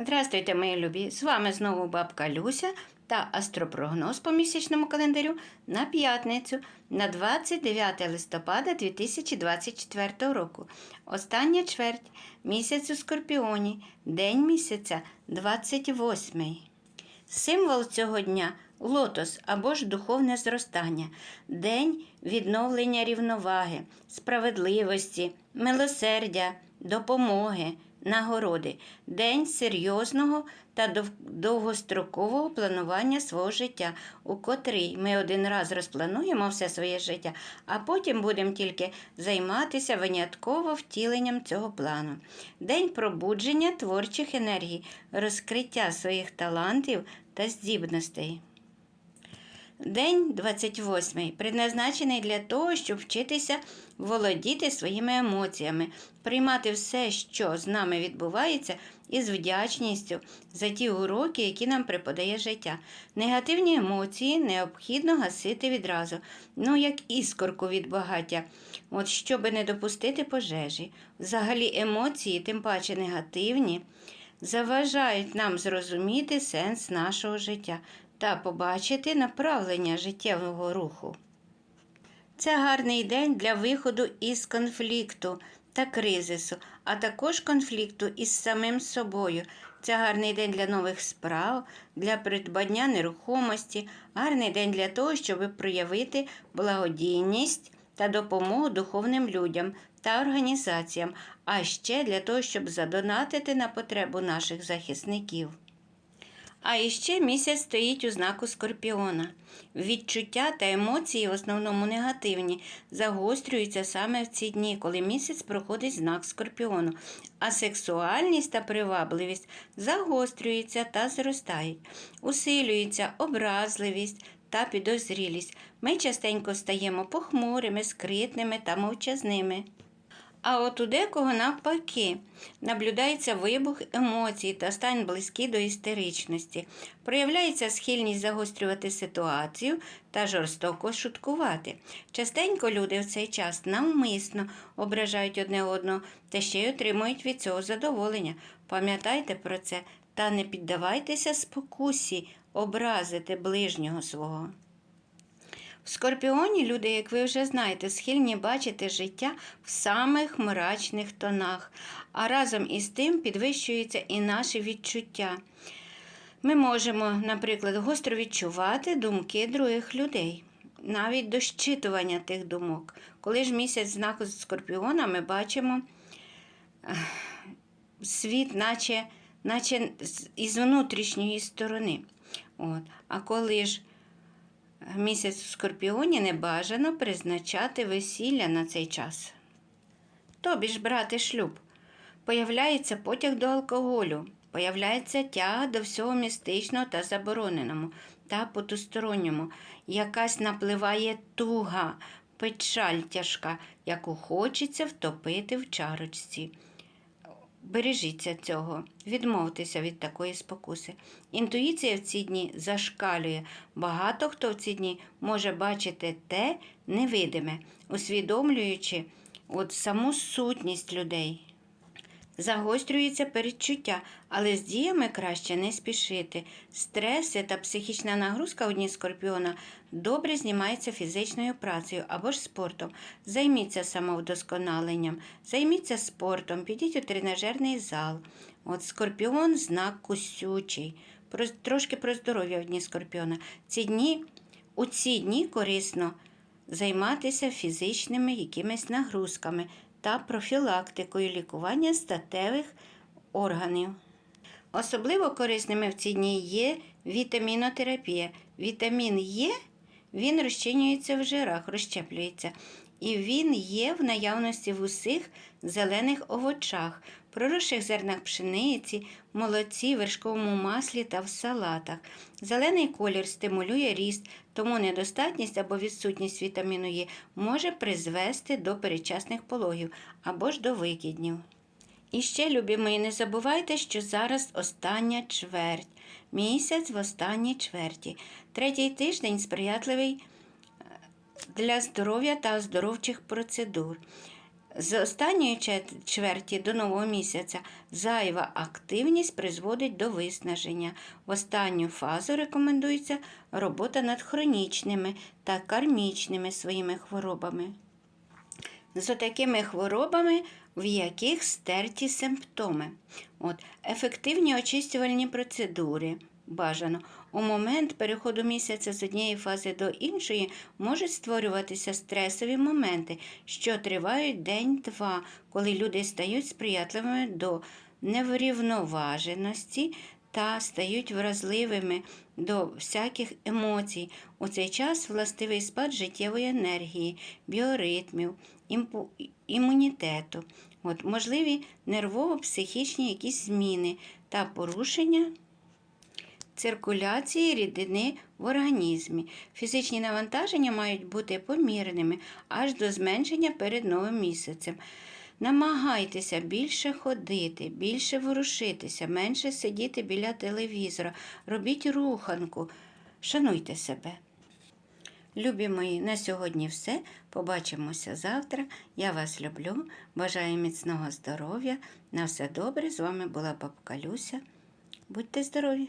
Здравствуйте, мої любі! З вами знову бабка Люся та астропрогноз по місячному календарю на п'ятницю на 29 листопада 2024 року. Остання чверть місяць у Скорпіоні, день місяця 28. Символ цього дня лотос або ж духовне зростання, день відновлення рівноваги, справедливості, милосердя, допомоги, нагороди, день серйозного та довгострокового планування свого життя, у котрий ми один раз розплануємо все своє життя, а потім будемо тільки займатися винятково втіленням цього плану. День пробудження творчих енергій, розкриття своїх талантів та здібностей. День 28 предназначений для того, щоб вчитися володіти своїми емоціями, приймати все, що з нами відбувається, із вдячністю за ті уроки, які нам преподає життя. Негативні емоції необхідно гасити відразу, ну як іскорку від багаття, от щоби не допустити пожежі. Взагалі емоції, тим паче негативні, заважають нам зрозуміти сенс нашого життя та побачити направлення життєвого руху. Це гарний день для виходу із конфлікту та кризису, а також конфлікту із самим собою. Це гарний день для нових справ, для придбання нерухомості, гарний день для того, щоб проявити благодійність та допомогу духовним людям та організаціям, а ще для того, щоб задонатити на потребу наших захисників. А іще місяць стоїть у знаку Скорпіона. Відчуття та емоції, в основному негативні, загострюються саме в ці дні, коли місяць проходить знак Скорпіону, а сексуальність та привабливість загострюються та зростають, усилюється образливість та підозрілість. Ми частенько стаємо похмурими, скритними та мовчазними. А от у декого навпаки наблюдається вибух емоцій та стан близький до істеричності, проявляється схильність загострювати ситуацію та жорстоко шуткувати. Частенько люди в цей час навмисно ображають одне одного та ще й отримують від цього задоволення. Пам'ятайте про це та не піддавайтеся спокусі образити ближнього свого. Скорпіоні люди, як ви вже знаєте, схильні бачити життя в самих мрачних тонах, а разом із тим підвищуються і наші відчуття. Ми можемо, наприклад, гостро відчувати думки других людей, навіть до щитування тих думок. Коли ж місяць знаку Скорпіона, ми бачимо світ, наче, наче із внутрішньої сторони. От. А коли ж місяць в Скорпіоні не бажано призначати весілля на цей час. Тобі ж брати шлюб. Появляється потяг до алкоголю, появляється тяга до всього містичного та забороненому та потусторонньому. Якась напливає туга, печаль тяжка, яку хочеться втопити в чарочці. Бережіться цього, відмовтеся від такої спокуси. Інтуїція в ці дні зашкалює. Багато хто в ці дні може бачити те невидиме, усвідомлюючи от саму сутність людей. Загострюється передчуття, але з діями краще не спішити. Стреси та психічна нагрузка у дні скорпіона добре знімаються фізичною працею або ж спортом. Займіться самовдосконаленням, займіться спортом, підіть у тренажерний зал. От скорпіон знак кусючий. Про, трошки про здоров'я в дні скорпіона. Ці дні, у ці дні корисно займатися фізичними якимись нагрузками та профілактикою лікування статевих органів. Особливо корисними в ці дні є вітамінотерапія. Вітамін Е він розчинюється в жирах, розщеплюється. І він є в наявності в усіх зелених овочах, проросших зернах пшениці, молоці, вершковому маслі та в салатах. Зелений колір стимулює ріст, тому недостатність або відсутність вітаміну Е може призвести до передчасних пологів або ж до викиднів. І ще, любі не забувайте, що зараз остання чверть, місяць в останній чверті. Третій тиждень сприятливий для здоров'я та оздоровчих процедур. З останньої чверті до нового місяця зайва активність призводить до виснаження. В останню фазу рекомендується робота над хронічними та кармічними своїми хворобами. З такими хворобами, в яких стерті симптоми. От, ефективні очистювальні процедури. Бажано. У момент переходу місяця з однієї фази до іншої можуть створюватися стресові моменти, що тривають день-два, коли люди стають сприятливими до неврівноваженості та стають вразливими до всяких емоцій. У цей час властивий спад життєвої енергії, біоритмів, імпу- імунітету. От, можливі нервово-психічні якісь зміни та порушення циркуляції рідини в організмі. Фізичні навантаження мають бути помірними аж до зменшення перед новим місяцем. Намагайтеся більше ходити, більше ворушитися, менше сидіти біля телевізора, робіть руханку, шануйте себе. Любі мої, на сьогодні все. Побачимося завтра. Я вас люблю. Бажаю міцного здоров'я. На все добре. З вами була бабка Люся. Будьте здорові!